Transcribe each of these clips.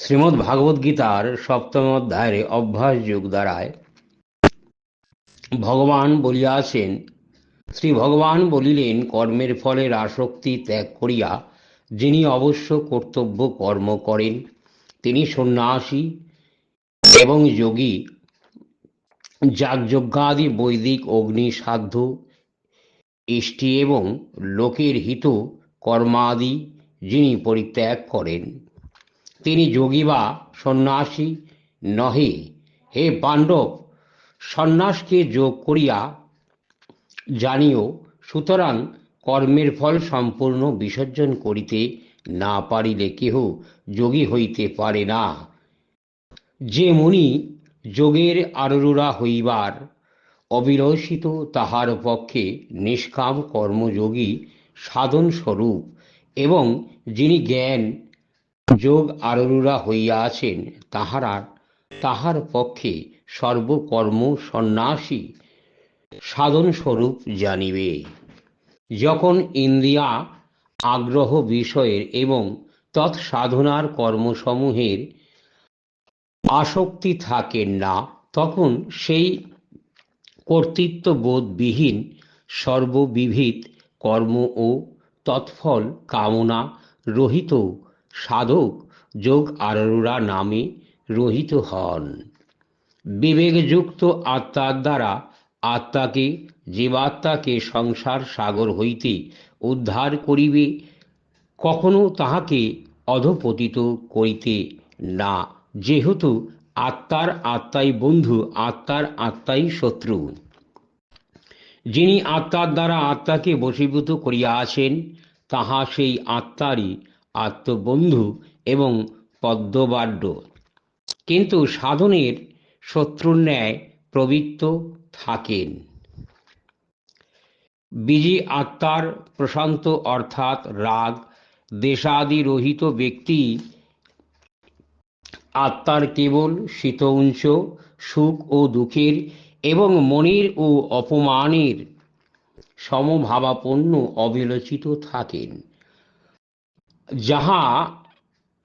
শ্রীমদ্ ভাগবত গীতার সপ্তম অধ্যায়ের অভ্যাস যোগ দ্বারায় ভগবান বলিয়াছেন শ্রী ভগবান বলিলেন, কর্মের ফলের আসক্তি ত্যাগ করিয়া যিনি অবশ্য কর্তব্য কর্ম করেন, তিনি সন্ন্যাসী এবং যোগী, যাগযজ্ঞাদি বৈদিক অগ্নি সাধ্য ইষ্টি এবং লোকের হিত কর্মাদি যিনি পরিত্যাগ করেন। তিনি যোগী বা সন্ন্যাসী নহে। হে পাণ্ডব সন্ন্যাসকে যোগ করিয়া জানিও, সুতরাং কর্মের ফল সম্পূর্ণ বিসর্জন করিতে না পারিলে কেহ যোগী হইতে পারে না। যে মুনি যোগের আরুরা হইবার অবিলসিত তাহার পক্ষে নিষ্কাম কর্মযোগী সাধন স্বরূপ এবং যিনি জ্ঞান যোগ আরুরা হইয়া আছেন, তাহারা, তাহার পক্ষে সর্বকর্ম সন্ন্যাসী সাধন স্বরূপ জানিবে। যখন ইন্দ্রিয়া আগ্রহ বিষয়ের এবং তৎসাধনার কর্মসমূহের আসক্তি থাকেন না, তখন সেই কর্তৃত্ববোধবিহীন সর্ববিভিদ কর্ম ও তৎফল কামনা রহিত সাধক যোগ আরোরা নামে রহিত হন। বিবেকযুক্ত আত্মার দ্বারা আত্মাকে, জীবাত্মাকে সংসার সাগর হইতে উদ্ধার করিবে, কখনো তাহাকে অধপতিত করিতে না। যেহেতু আত্মার আত্মাই বন্ধু, আত্মার আত্মাই শত্রু। যিনি আত্মার দ্বারা আত্মাকে বশীভূত করিয়া আছেন, তাহা সেই আত্মারই আত্মবন্ধু এবং পদ্মবাড্য কিন্তু সাধনের শত্রুর ন্যায় প্রবৃত্ত থাকেন। বিজি আত্মার প্রশান্ত অর্থাৎ রাগ দেশাদি রহিত ব্যক্তি, আত্মার কেবল শীত শীতউঞ্চ সুখ ও দুঃখের এবং মনের ও অপমানের সমভাবাপন্ন অবিলোচিত থাকেন। যাহা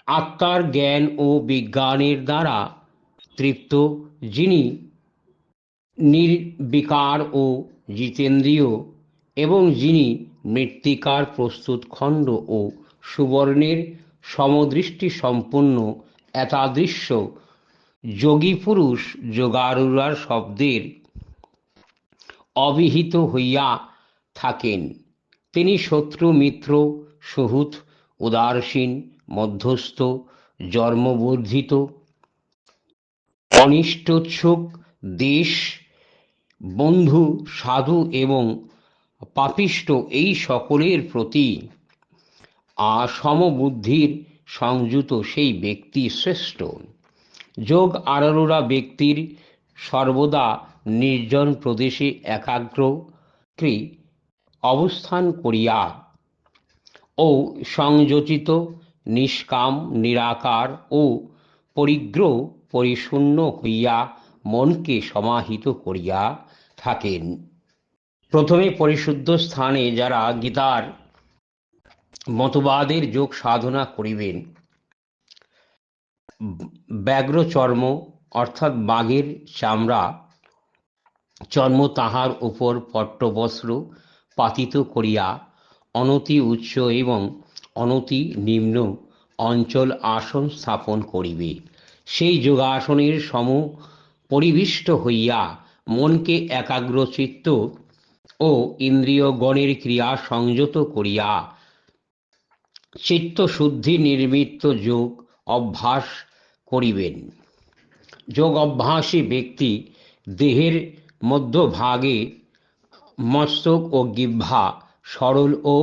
আত্মার জ্ঞান ও বিজ্ঞানের দ্বারা তৃপ্ত, যিনি নির্বিকার ও জিতেন্দ্রীয় এবং যিনি মৃত্তিকার প্রস্তুত খণ্ড ও সুবর্ণের সমদৃষ্টি সম্পন্ন এতাদৃশ্য যোগী পুরুষ যোগারুরার শব্দের অবিহিত হইয়া থাকেন। তিনি শত্রু, মিত্র, সহুত উদারসীন, মধ্যস্থ, জন্মবর্ধিত। অনিষ্টোৎসুক দেশ, বন্ধু, সাধু এবং পাপিষ্ট এই সকলের প্রতি সমবুদ্ধির সংযুত সেই ব্যক্তি শ্রেষ্ঠ। যোগ আরোরা ব্যক্তির সর্বদা নির্জন প্রদেশে একাগ্র অবস্থান করিয়া ও সংযোজিত, নিষ্কাম, নিরাকার ও পরিগ্রহ পরিশূন্য হইয়া মনকে সমাহিত করিয়া থাকেন। প্রথমে পরিশুদ্ধ স্থানে যারা গীতার মতবাদের যোগ সাধনা করিবেন ব্যাঘ্র চর্ম অর্থাৎ বাঘের চামড়া, চর্ম তাহার উপর পট্টবস্ত্র পাতিত করিয়া অনতি উচ্চ এবং অনতি নিম্ন অঞ্চল আসন স্থাপন করিবে। সেই যোগাসনের সম পরিবিষ্ট হইয়া মনকে একাগ্রচিত্ত ও ইন্দ্রিয়গণের ক্রিয়া সংযত করিয়া চিত্তশুদ্ধি নির্মিত যোগ অভ্যাস করিবেন। যোগ অভ্যাসী ব্যক্তি দেহের মধ্যভাগে মস্তক ও জিহ্বা সরল ও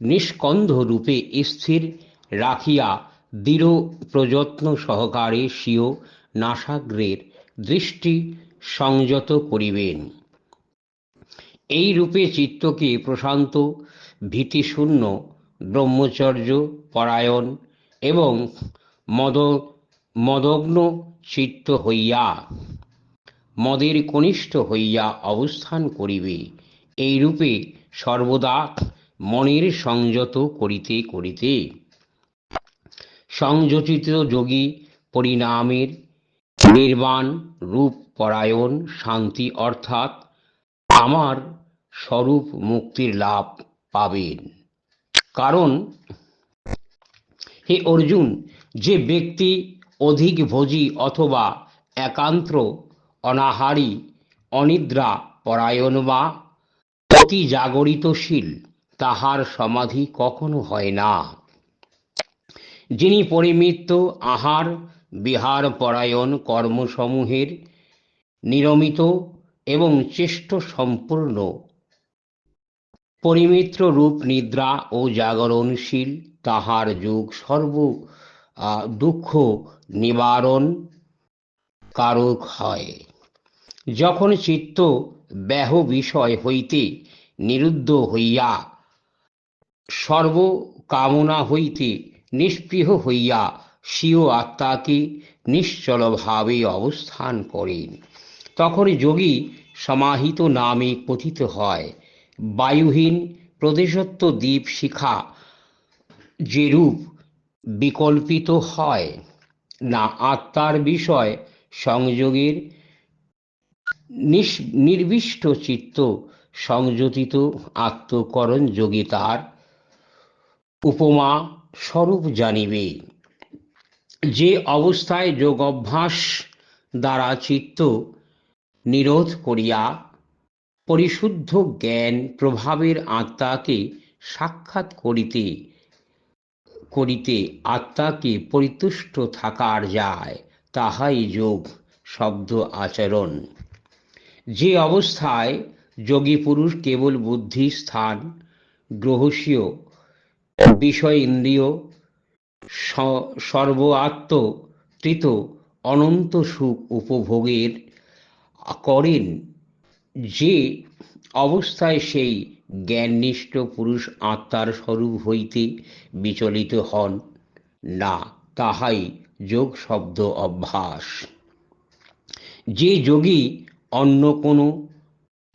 নিষ্কন্ধ রূপে স্থির রাখিয়া দৃঢ় প্রযত্ন সহকারে স্বীয় নাসাগ্রের দৃষ্টি সংযত করিবেন। এই রূপে চিত্তকে প্রশান্ত, ভীতিশূন্য, ব্রহ্মচর্য, পরায়ণ এবং মদ, মদগ্ন চিত্ত হইয়া, মদের কনিষ্ঠ হইয়া অবস্থান করিবে। এই রূপে সর্বদা মনের সংযত করিতে করিতে। সংযোজিত যোগী পরিণামের নির্বাণ রূপ পরায়ণ শান্তি অর্থাৎ আমার স্বরূপ মুক্তির লাভ পাবেন। কারণ হে অর্জুন, যে ব্যক্তি অধিক ভোজী অথবা একান্ত অনাহারী, অনিদ্রা, পরায়ণ বা অতি জাগরিতশীল তাহার সমাধি কখনো হয় না। যিনি পরিমিত আহার বিহার পরায়ণ কর্মসমূহের নিরমিত এবং চেষ্ট সম্পূর্ণ, পরিমিত্র রূপ নিদ্রা ও জাগরণশীল, তাহার যুগ সর্ব দুঃখ নিবারণ কারক হয়। যখন চিত্ত ব্যাহ বিষয় হইতে নিরুদ্ধ হইয়া সর্ব কামনা হইতে নিষ্পৃহ হইয়া স্বীয় আত্মাকে নিশ্চলভাবে অবস্থান করেন। তখন যোগী সমাহিত নামে কথিত হয়, বায়ুহীন প্রদেশত্ব দ্বীপ শিখা যেরূপ বিকল্পিত হয়, না আত্মার বিষয় সংযোগের নির্বিষ্ট চিত্ত সংযোজিত আত্মকরণ যোগী তার উপমা স্বরূপ জানিবে। যে অবস্থায় যোগ অভ্যাস দ্বারা চিত্ত নিরোধ করিয়া পরিশুদ্ধ জ্ঞান প্রভাবের আত্মাকে সাক্ষাৎ করিতে করিতে আত্মাকে পরিতুষ্ট থাকার যায়, তাহাই যোগ, শব্দ আচরণ। যে অবস্থায় যোগী পুরুষ কেবল বুদ্ধি, স্থান গ্রহসীয় বিষয় ইন্দ্রিয় স- সর্ব আত্মকৃত অনন্ত সুখ উপভোগের করেন। যে অবস্থায় সেই জ্ঞাননিষ্ঠ পুরুষ আত্মার স্বরূপ হইতে বিচলিত হন, না, তাহাই যোগ শব্দ অভ্যাস। যে যোগী অন্য কোনো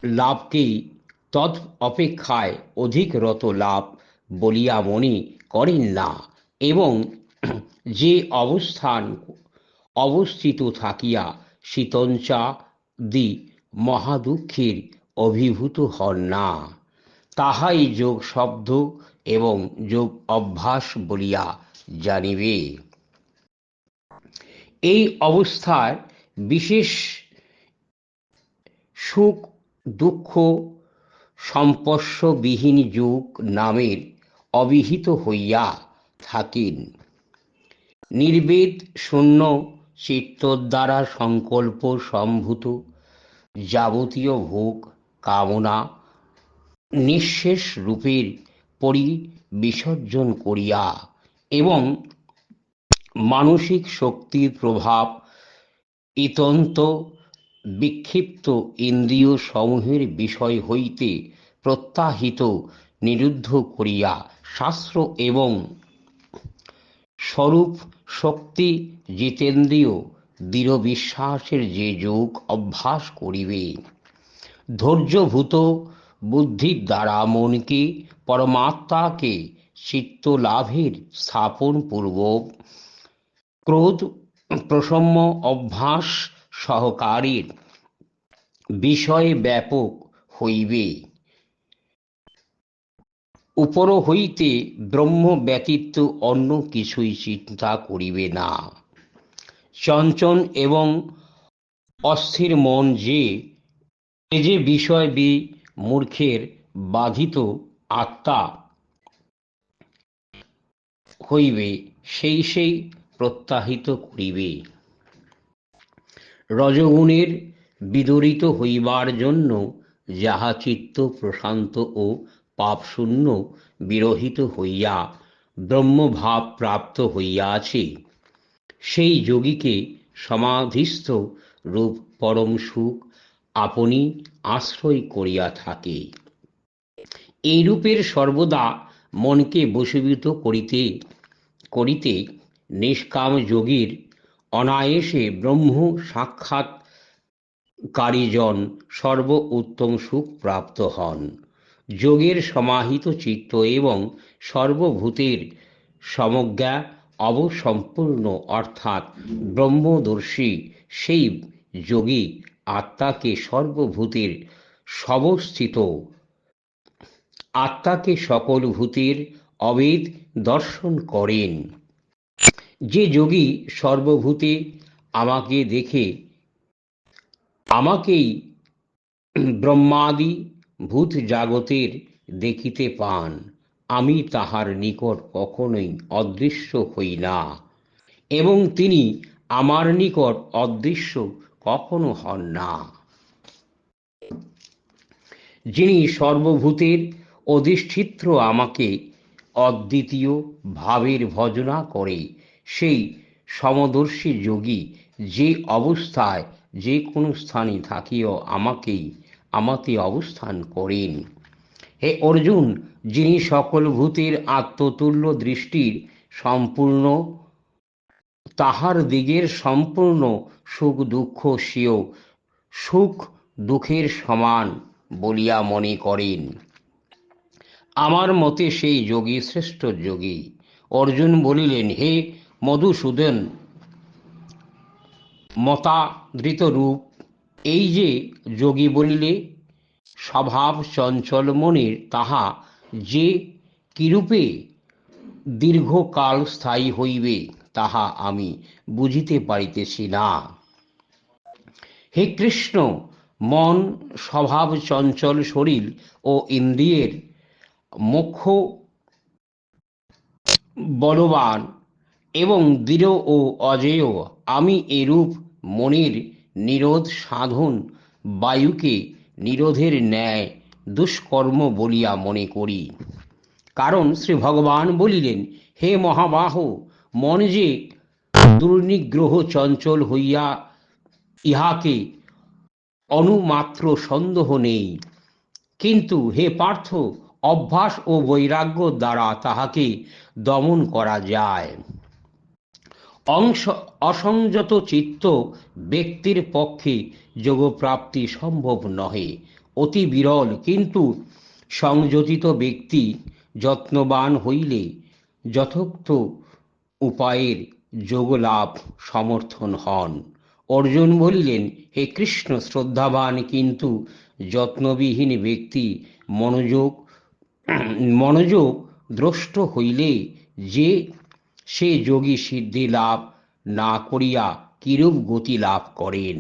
লাভকেই তৎ অপেক্ষায় অধিক রত লাভ বলিয়া মনে করেন না এবং যে অবস্থান অবস্থিত থাকিয়া শীতঞ্চাদি মহাদুঃখের অভিভূত হন না। তাহাই যোগ শব্দ এবং যোগ অভ্যাস বলিয়া জানিবে। এই অবস্থার বিশেষ সুখ, দুঃখ, সম্পর্শবিহীন যুগ নামের অবিহিত হইয়া থাকেন। নির্বেদ, শূন্য চিত্তর দ্বারা সংকল্প সম্ভূত, যাবতীয় ভোগ, কামনা, নিঃশেষ রূপের পরি বিসর্জন করিয়া এবং মানসিক শক্তির প্রভাব ইতন্ত বিক্ষিপ্ত ইন্দ্রিয় সমূহের বিষয় হইতে প্রত্যাহিত নিরুদ্ধ করিয়া শাস্ত্র এবং স্বরূপ শক্তি জিতেন্দ্রীয় দৃঢ় বিশ্বাসের যে যোগ অভ্যাস করিবে। ধৈর্যভূত বুদ্ধির দ্বারা মনকে পরমাত্মাকে চিত্ত লাভের স্থাপন পূর্বক ক্রোধ প্রসম্য অভ্যাস সহকারীর বিষয় ব্যাপক হইবে। উপর হইতে ব্রহ্ম ব্যতীত অন্য কিছুই চিন্তা করিবে না। চঞ্চন এবং অস্থির মন যে যে বিষয় বি মূর্খের বাধিত আত্মা হইবে, সেই সেই প্রত্যাহিত করিবে। রজগুণের বিদরিত হইবার জন্য যাহা চিত্ত প্রশান্ত ও পাপশূন্য বিরহিত হইয়া ব্রহ্মভাব প্রাপ্ত হইয়াছে, সেই যোগীকে সমাধিস্থ রূপ পরম সুখ আপনি আশ্রয় করিয়া থাকে। এই রূপের সর্বদা মনকে বশীভূত করিতে করিতে নিষ্কাম যোগীর অনায়াসে ব্রহ্ম সাক্ষাৎকারীজন সর্ব উত্তম সুখ প্রাপ্ত হন। যোগের সমাহিত চিত্ত এবং সর্বভূতের সমজ্ঞা অবসম্পূর্ণ, অর্থাৎ ব্রহ্মদর্শী সেই যোগী আত্মাকে সর্বভূতের সবস্থিত আত্মাকে সকল ভূতের অবেদ দর্শন করেন। যে যোগী সর্বভূতে আমাকে দেখে, আমাকেই ব্রহ্মাদি ভূত জাগতের দেখিতে পান। আমি তাহার নিকট কখনোই অদৃশ্য হই না। এবং তিনি আমার নিকট অদৃশ্য কখনো হন না। যিনি সর্বভূতের অধিষ্ঠিত্র আমাকে অদ্বিতীয় ভাবের ভজনা করে সেই সমদর্শী যোগী যে অবস্থায় যে কোনো স্থানে থাকিও আমাকেই আমাতে অবস্থান করেন। হে অর্জুন, যিনি সকল ভূতের আত্মতুল্য দৃষ্টির সম্পূর্ণ, তাহার দিগের সম্পূর্ণ সুখ দুঃখ সেও সুখ দুঃখের সমান বলিয়া মনে করেন। আমার মতে সেই যোগী শ্রেষ্ঠ যোগী। অর্জুন বলিলেন, হে মধুসূদন মতাদৃত রূপ এই যে যোগী বলিলে স্বভাব চঞ্চল মনের তাহা যে কিরূপে দীর্ঘকাল স্থায়ী হইবে তাহা আমি বুঝিতে পারিতেছি না। হে কৃষ্ণ, মন, স্বভাব চঞ্চল শরীর ও ইন্দ্রিয়ের মুখ্য বলবান এবং দৃঢ় ও অজেয় আমি এরূপ মনের নিরোধ সাধন, বায়ুকে নিরোধের ন্যায় দুষ্কর্ম বলিয়া মনে করি। কারণ শ্রী ভগবান বলিলেন, হে মহাবাহ, মন যে দুর্নিগ্রহ চঞ্চল হইয়া ইহাকে অনুমাত্র সন্দেহ নেই। কিন্তু হে পার্থ, অভ্যাস ও বৈরাগ্য দ্বারা তাহাকে দমন করা যায়। অংশ অসংযত চিত্ত ব্যক্তির পক্ষে যোগপ্রাপ্তি সম্ভব নহে। অতি বিরল কিন্তু সংযোজিত ব্যক্তি যত্নবান হইলে যথোক্ত উপায়ের যোগলাভ সমর্থন হন। অর্জুন বলিলেন, হে কৃষ্ণ, শ্রদ্ধাবান কিন্তু যত্নবিহীন ব্যক্তি মনোযোগ মনোযোগ দ্রষ্ট হইলে যে সে যোগী সিদ্ধি লাভ না করিয়া কিরূপ গতি লাভ করেন?